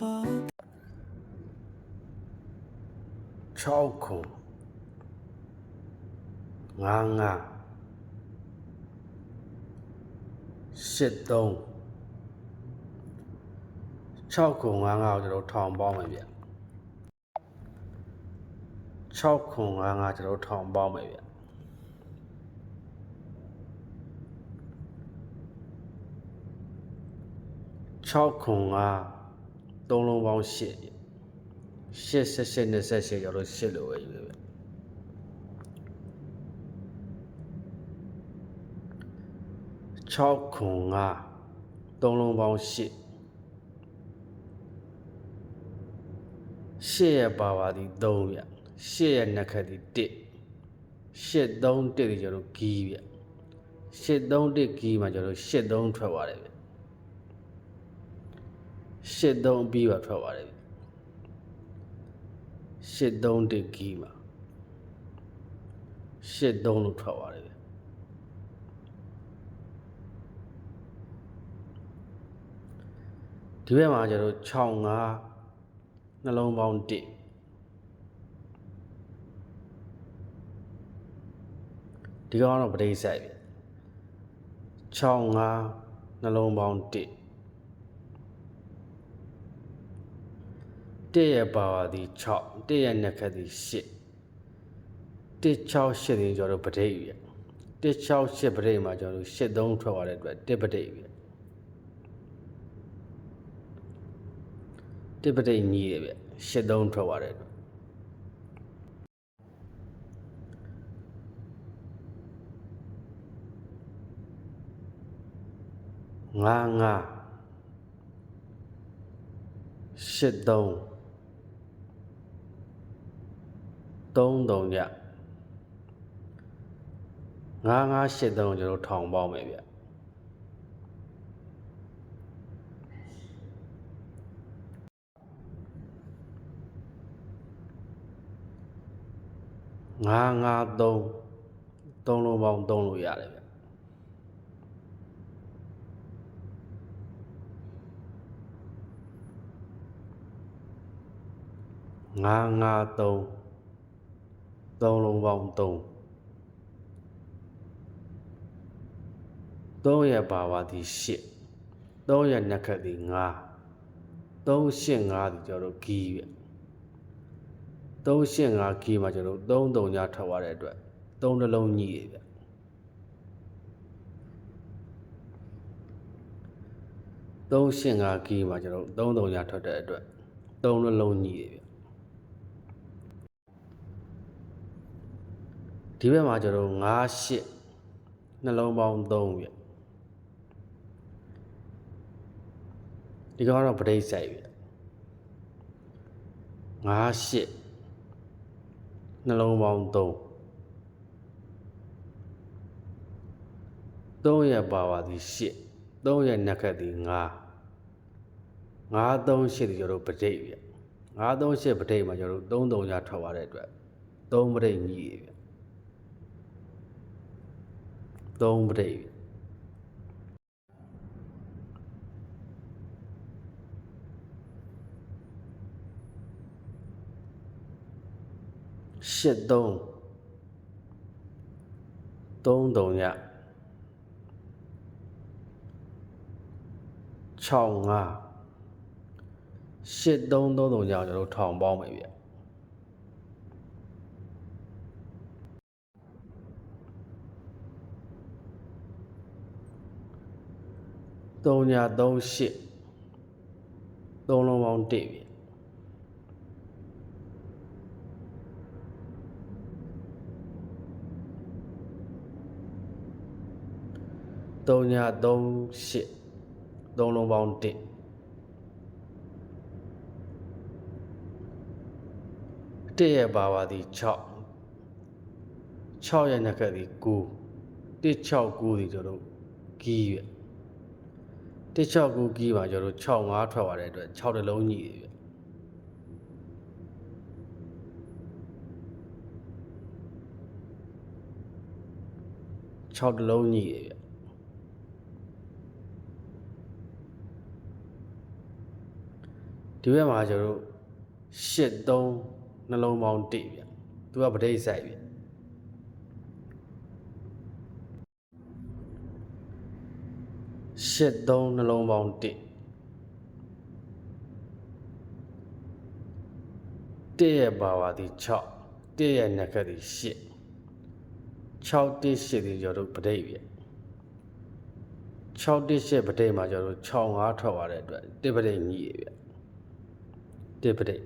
ပါ6ခု9 9 8 3 6ခု9 9ကိုကျွန်တော်ထောင်ပေါင်းမယ်ဗျ6ခု9 9ကျွန်တော်ထောင်ပေါင်းမယ်ဗျ6ခု9 3လုံးပေါင်း8ဗျ8 8 8 28ကျော်လို့8လို့ပဲယူပဲဗျ6ခု9 3လုံးပေါင်း8ရှစ်ရဲ့ပါပါသည်3ဗျရှစ်ရဲ့နှက်ခတ်သည်1ရှစ်3 1ဒီကျတော့ဂီးဗျရှစ်3 1ဂီးမှာကျတော့ရှစ်3ထွက်သွားတယ်ဗျ ရှစ်3အပြီးပါထွက်သွားတယ်ဗျရှစ်3 1ဂီးမှာရှစ်3လို့ထွက်သွားတယ်ဗျဒီဘက်မှာကျတော့6 5နှလုံးပေါင်း1ဒီကောင်ကတော့ပဋိစိုက်ပြီ6 5နှလုံးပေါင်း1 1ရဲ့ပါဝါသည်6 1ရဲ့နှက်ခတ်သည်8 1 6 8ဒီကျွန်တော်တို့ပဋိပြီ1 6 8ပဋိမှာကျွန်တော်တို့8 3ထွက်သွားတဲ့အတွက်1ပဋိပြီ1ပဋိညီးတယ်ဗျ8 3ထွက်သွားတဲ့အတွက်ငါငါရှစ်သုံး သုံးသုံးညငါငါရှစ်သုံးကျွန်တော်ထောင်ပေါင်းမယ်ဗျငါငါသုံးသုံးလုံးပေါင်းသုံးလို့ရတယ်ဗျငါငါသုံး သုံးလုံးပေါင်းသုံးသုံးရပါပါသည်ရှစ်သုံးရနှက်ခတ်သည်ငါသုံးရှစ်ငါသည်ကျွန်တော်တို့ဂီးဗျသုံးရှစ်ငါဂီးမှာကျွန်တော်တို့သုံးတုံညာထွက်သွားတဲ့အတွက်သုံးနှလုံးညီရဗျသုံးရှစ်ငါဂီးမှာကျွန်တော်တို့သုံးတုံညာထွက်တဲ့အတွက်သုံးနှလုံးညီရဗျ ဒီဘက်မှာကျွန်တော်9 8နှလုံးပေါင်း3ပြဒီကောင်ကတော့ပဋိစိုက်ပြ9 8နှလုံးပေါင်း3 3ရက်ပါပါသည်8 3ရက်နှက်ခတ်သည်9 9 3 8ဒီကျွန်တော်ပဋိပြ9 3 8ပဋိမှာကျွန်တော်3 3ညထွက်သွားတဲ့အတွက်3ပဋိညီရပြ3ပ ဋိရှစ်သုံးသုံးတုံည6 5ရှစ်သုံးသုံးတုံညကျွန်တော်တို့ထောင်ပေါင်းမယ်ဗျ 3ည3ရှစ်သုံးလုံးပေါင်း1ဗျ3ည3ရှစ်သုံးလုံးပေါင်း1 1ရဲ့ပါပါသည်6 6ရဲ့နှက်ကသည်9 1 6 9ဒီကျွန်တော်တို့ဂီးပြ 1 6 9ဂီးပါကျွန်တော်တို့6 5ထွက်သွားတဲ့အတွက်6တလုံးညီတယ်ဗျ6တလုံးညီတယ်ဗျဒဒီဘက်မှာကျွန်တော်တို့ရှစ်သုံးနှလုံးပေါင်း1ဗျသူကပဋိဆိုင်ဗျ ရှစ်သုံးနှလုံးပေါင်း1တည့်ရဲ့ပါဝါဒီ6တည့်ရဲ့နက်ခတ်ဒီ8 6တိ8ဒီကျွန်တော်တို့ပဋိဗျ6တိ8ပဋိမှာကျွန်တော်တို့6 5ထွက်သွားတဲ့အတွက်တစ်ပဋိညီရဗျတစ်ပဋိ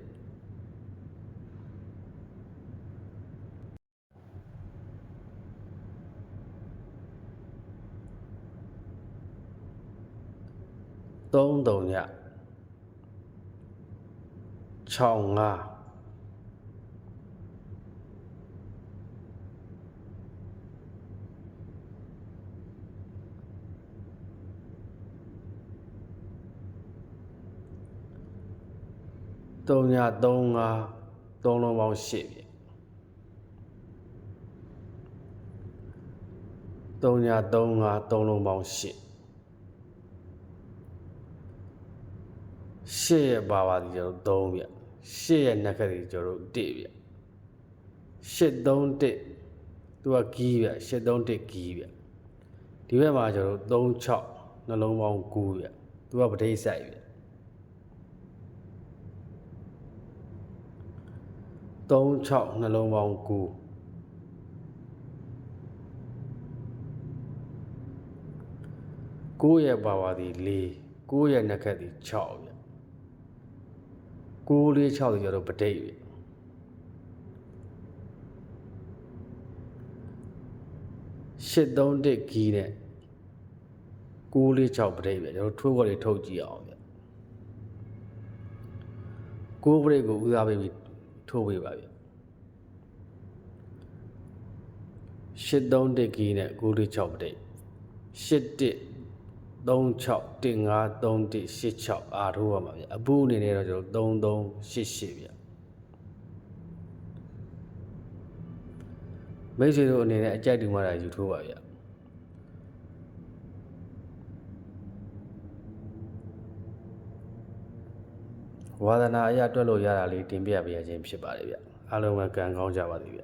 သုံးတုံည6 53ည3 5 3လုံးပေါင်း8ပြီ3ည3 5 3လုံးပေါင်း ရှစ်ရဲ့ပါပါဒီကျွန်တော်3ဗျရှစ်ရဲ့နက်ခတ်ဒီကျွန်တော်တို့1ဗျရှစ်3 1သူကဂီးဗျရှစ်3 1ဂီးဗျဒီဘက်မှာကျွန်တော်တို့3 6နှလုံးပေါင်း9ဗျသူကပဋိဆိုင်ဗျ3 6နှလုံးပေါင်း9 9ရဲ့ပါဝါဒီ4 9ရဲ့နက်ခတ်ဒီ6ဗျ 646ကျော်တော့ပဋိတ်ပြီ831ဂီးနဲ့646ပဋိတ်ပဲကျွန်တော်ထွေးခေါ်တွေထုတ်ကြည့်အောင်ဗျ9ပဋိတ်ကိုဦးစားပေးပြီးထိုးပေးပါဗျ831ဂီးနဲ့646ပဋိတ်81 36153186အာထိုးရမှာဗျအပူအနေနဲ့တော့ကျွန်တော်3388ဗျမိတ်ဆွေတို့အနေနဲ့အကြိုက်တူမှတာယူထိုးပါဗျဝါသနာအရတွက်လို့ရတာလေးတင်ပြပေးရခြင်းဖြစ်ပါတယ်ဗျအားလုံးပဲကံကောင်းကြပါစေဗျ